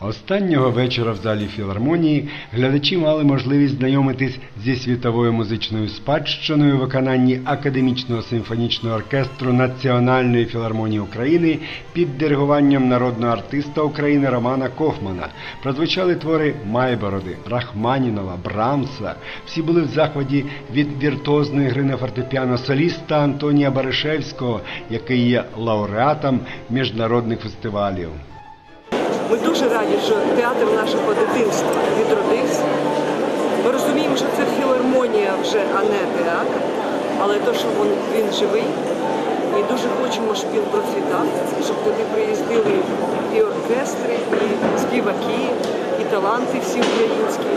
Останнього вечора в залі філармонії глядачі мали можливість знайомитись зі світовою музичною спадщиною в виконанні академічного симфонічного оркестру Національної філармонії України під диригуванням народного артиста України Романа Кохмана. Прозвучали твори Майбороди, Рахманінова, Брамса. Всі були в захваті від віртуозної гри на фортепіано соліста Антонія Баришевського, який є лауреатом міжнародних фестивалів. Ми дуже раді, що театр нашого дитинства відродився. Ми розуміємо, що це філармонія вже, а не театр, але то, що він, він живий. І дуже хочемо, щоб він процвітав, щоб туди приїздили і оркестри, і співаки, і таланти всі українські,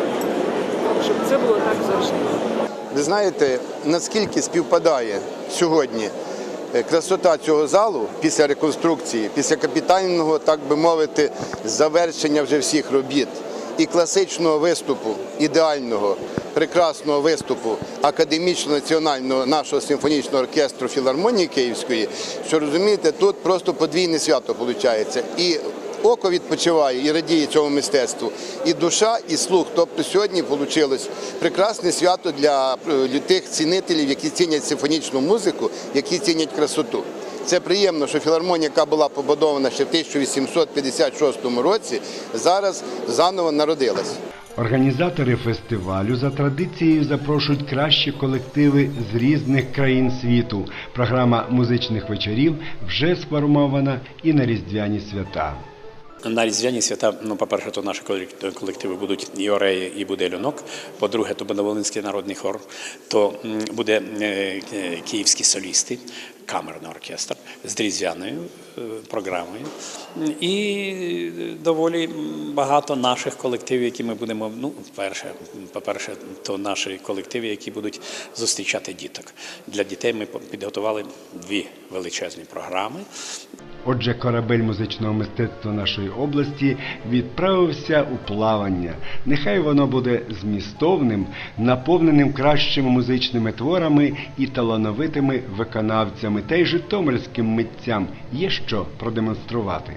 щоб це було так завжди. Ви знаєте, наскільки співпадає сьогодні красота цього залу після реконструкції, після капітального, так би мовити, завершення вже всіх робіт і класичного виступу, ідеального, прекрасного виступу академічно національного нашого симфонічного оркестру філармонії Київської, що розумієте, тут просто подвійне свято виходить. І око відпочиває і радіє цьому мистецтву, і душа, і слух. Тобто сьогодні вийшло прекрасне свято для е, тих цінителів, які цінять симфонічну музику, які цінять красоту. Це приємно, що філармонія, яка була побудована ще в 1856 році, зараз заново народилась. Організатори фестивалю за традицією запрошують кращі колективи з різних країн світу. Програма музичних вечорів вже сформована і на різдвяні свята. На різдвяні свята, ну, по-перше, то наші колективи будуть і Ореї, і буде Люнок. По-друге, то буде Волинський народний хор, то буде е, е, київські солісти, камерний оркестр з різдвяною е, програмою. І доволі багато наших колективів, які ми будемо. Ну, перше, по-перше, то наші колективи, які будуть зустрічати діток. Для дітей ми підготували дві величезні програми. Отже, корабель музичного мистецтва нашої області відправився у плавання. Нехай воно буде змістовним, наповненим кращими музичними творами і талановитими виконавцями, та й житомирським митцям є що продемонструвати.